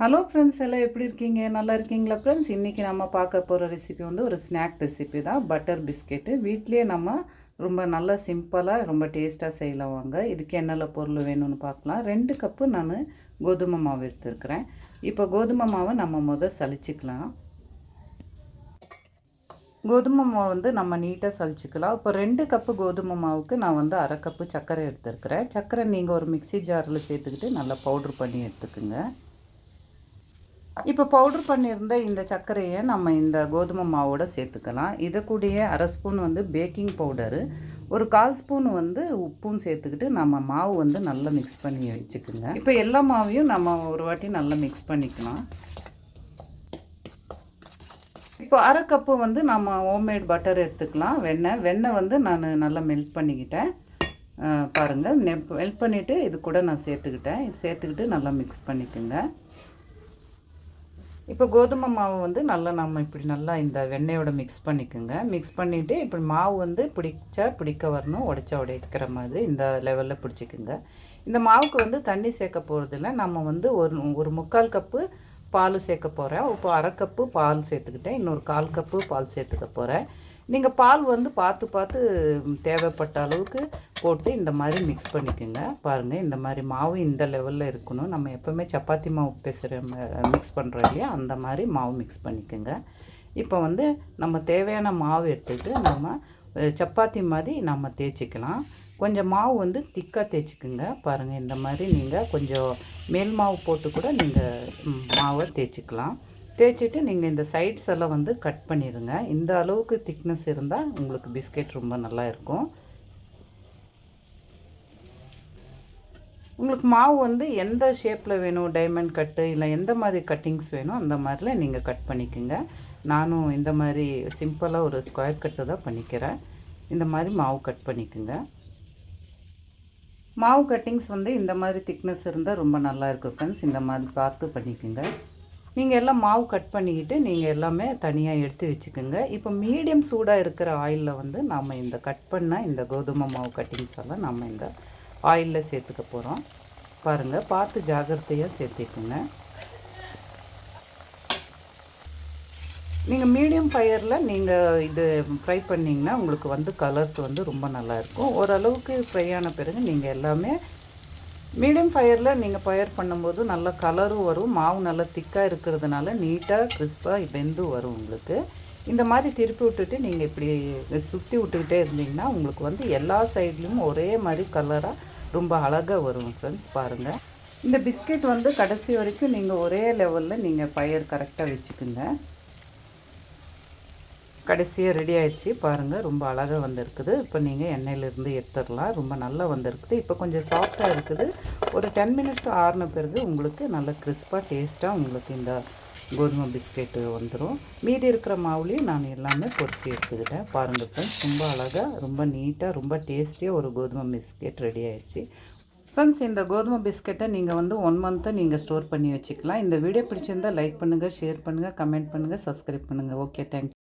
Hello friends எல்லாம் எப்படி இருக்கீங்க? நல்லா இருக்கீங்களா ஃப்ரெண்ட்ஸ் இன்றைக்கி நம்ம பார்க்க போகிற ரெசிபி வந்து ஒரு ஸ்நாக் ரெசிபி தான். பட்டர் பிஸ்கெட்டு வீட்லேயே நம்ம ரொம்ப நல்லா சிம்பிளாக ரொம்ப டேஸ்ட்டாக செய்யலாம் வாங்க. இதுக்கு என்னெல்லாம் பொருள் வேணும்னு பார்க்கலாம். ரெண்டு கப்பு நான் கோதுமை மாவு எடுத்துருக்கிறேன். இப்போ கோதுமை மாவை நம்ம முதல் சலிச்சுக்கலாம் கோதுமை மாவு வந்து நம்ம நீட்டாக சலிச்சுக்கலாம் இப்போ ரெண்டு கப்பு கோதுமை மாவுக்கு நான் வந்து அரை கப்பு சர்க்கரை எடுத்துருக்கிறேன். சர்க்கரை நீங்கள் ஒரு மிக்சி ஜாரில் சேர்த்துக்கிட்டு நல்லா பவுட்ரு பண்ணி எடுத்துக்கோங்க. இப்போ பவுட்ரு பண்ணியிருந்த இந்த சர்க்கரையை நம்ம இந்த கோதுமை மாவோட சேர்த்துக்கலாம். இதை கூடிய அரை ஸ்பூன் வந்து பேக்கிங் பவுடரு ஒரு கால் ஸ்பூன் வந்து உப்பும் சேர்த்துக்கிட்டு நம்ம மாவு வந்து நல்லா மிக்ஸ் பண்ணி வச்சுக்குங்க. இப்போ எல்லா மாவையும் நம்ம ஒரு வாட்டி நல்லா மிக்ஸ் பண்ணிக்கலாம். இப்போ அரை கப்பு வந்து நம்ம ஹோம்மேட் பட்டர் எடுத்துக்கலாம். வெண்ணெய் வெண்ணெய் வந்து நான் நல்லா மெல்ட் பண்ணிக்கிட்டேன். பாருங்கள் மெல்ட் பண்ணிவிட்டு இது கூட நான் சேர்த்துக்கிட்டேன். இது சேர்த்துக்கிட்டு நல்லா மிக்ஸ் பண்ணிக்கோங்க. இப்போ கோதுமை மாவு வந்து நல்லா நம்ம இப்படி நல்லா இந்த வெண்ணெயோட மிக்ஸ் பண்ணிக்கோங்க. மிக்ஸ் பண்ணிவிட்டு இப்படி மாவு வந்து பிடிச்சா பிடிக்க வரணும் உடைச்சா உடைக்கிற மாதிரி இந்த லெவலில் பிடிச்சிக்குங்க. இந்த மாவுக்கு வந்து தண்ணி சேர்க்க போகிறதில்ல நம்ம வந்து ஒரு ஒரு முக்கால் கப்பு பால் சேர்க்க போகிறேன் இப்போ அரை கப்பு பால் சேர்த்துக்கிட்டேன். இன்னொரு கால் கப்பு பால் சேர்த்துக்க போகிறேன் நீங்கள் பால் வந்து பார்த்து பார்த்து தேவைப்பட்ட அளவுக்கு போட்டு இந்த மாதிரி மிக்ஸ் பண்ணிக்கோங்க. பாருங்கள் இந்த மாதிரி மாவு இந்த லெவலில் இருக்கணும். நம்ம எப்போவுமே சப்பாத்தி மாவு பேசுகிற மிக்ஸ் பண்ணுறோம் இல்லையா? அந்த மாதிரி மாவு மிக்ஸ் பண்ணிக்கோங்க. இப்போ வந்து நம்ம தேவையான மாவு எடுத்துகிட்டு நம்ம சப்பாத்தி மாதிரி நம்ம தேய்ச்சிக்கலாம். கொஞ்சம் மாவு வந்து திக்காக தேய்ச்சிக்குங்க. பாருங்கள் இந்த மாதிரி நீங்கள் கொஞ்சம் மேல் மாவு போட்டு கூட நீங்கள் மாவை தேய்ச்சிக்கலாம். தேய்ச்சிட்டு நீங்கள் இந்த சைட்ஸ் எல்லாம் வந்து கட் பண்ணிடுங்க. இந்த அளவுக்கு திக்னஸ் இருந்தால் உங்களுக்கு பிஸ்கெட் ரொம்ப நல்லா இருக்கும். உங்களுக்கு மாவு வந்து எந்த ஷேப்பில் வேணும்? டைமண்ட் கட்டு இல்லை எந்த மாதிரி கட்டிங்ஸ் வேணும்? அந்த மாதிரில நீங்கள் கட் பண்ணிக்கோங்க. நானும் இந்த மாதிரி சிம்பிளாக ஒரு ஸ்கொயர் கட்டு தான் பண்ணிக்கிறேன். இந்த மாதிரி மாவு கட் பண்ணிக்கோங்க. மாவு கட்டிங்ஸ் வந்து இந்த மாதிரி திக்னஸ் இருந்தால் ரொம்ப நல்லா இருக்கும் ஃப்ரெண்ட்ஸ் இந்த மாதிரி பார்த்து பண்ணிக்கோங்க. நீங்கள் எல்லாம் மாவு கட் பண்ணிக்கிட்டு நீங்கள் எல்லாமே தனியாக எடுத்து வச்சுக்கோங்க. இப்போ மீடியம் சூடாக இருக்கிற ஆயிலில் வந்து நாம் இந்த கட் பண்ண இந்த கோதுமை மாவு கட்டிங்ஸ் எல்லாம் நம்ம இந்த ஆயிலில் சேர்த்துக்க போகிறோம் பாருங்கள் பார்த்து ஜாகிரதையாக சேர்த்துக்குங்க. நீங்கள் மீடியம் ஃபயரில் நீங்கள் இது ஃப்ரை பண்ணிங்கன்னா உங்களுக்கு வந்து கலர்ஸ் வந்து ரொம்ப நல்லாயிருக்கும் ஓரளவுக்கு ஃப்ரை ஆன பிறகு நீங்கள் எல்லாமே மீடியம் ஃபயரில் நீங்கள் ஃபயர் பண்ணும்போது நல்ல கலரும் வரும். மாவு நல்லா திக்காக இருக்கிறதுனால நீட்டாக கிறிஸ்பாக வெந்து வரும் உங்களுக்கு. இந்த மாதிரி திருப்பி விட்டுட்டு நீங்கள் இப்படி சுற்றி விட்டுக்கிட்டே இருந்தீங்கன்னா உங்களுக்கு வந்து எல்லா சைட்லேயும் ஒரே மாதிரி கலராக ரொம்ப அழகாக வரும் ஃப்ரெண்ட்ஸ் பாருங்கள் இந்த பிஸ்கெட் வந்து கடைசி வரைக்கும் நீங்கள் ஒரே லெவலில் நீங்கள் பயிர் கரெக்டாக வச்சுக்குங்க. கடைசியாக ரெடி ஆயிடுச்சு பாருங்கள் ரொம்ப அழகாக வந்திருக்குது. இப்போ நீங்கள் எண்ணெயிலேருந்து எடுத்துடலாம். ரொம்ப நல்லா வந்திருக்குது. இப்போ கொஞ்சம் சாஃப்டாக இருக்குது. ஒரு டென் மினிட்ஸ் ஆறின பிறகு உங்களுக்கு நல்ல கிறிஸ்பாக டேஸ்ட்டாக உங்களுக்கு இந்த கோதுமை பிஸ்கெட்டு வந்துடும் மீதி இருக்கிற மாவுலேயும் நான் எல்லாமே பொறிச்சு எடுத்துக்கிட்டேன். பாருங்கள் ஃப்ரெண்ட்ஸ் ரொம்ப அழகாக ரொம்ப நீட்டாக ரொம்ப டேஸ்டியாக ஒரு கோதுமை பிஸ்கெட் ரெடி ஆயிடுச்சு. ஃப்ரெண்ட்ஸ் இந்த கோதுமை பிஸ்கெட்டை நீங்கள் வந்து ஒன் மந்த்தை நீங்கள் ஸ்டோர் பண்ணி வச்சுக்கலாம். இந்த வீடியோ பிடிச்சிருந்தால் லைக் பண்ணுங்கள் ஷேர் பண்ணுங்கள் கமெண்ட் பண்ணுங்கள் சப்ஸ்கிரைப் பண்ணுங்கள் ஓகே தேங்க்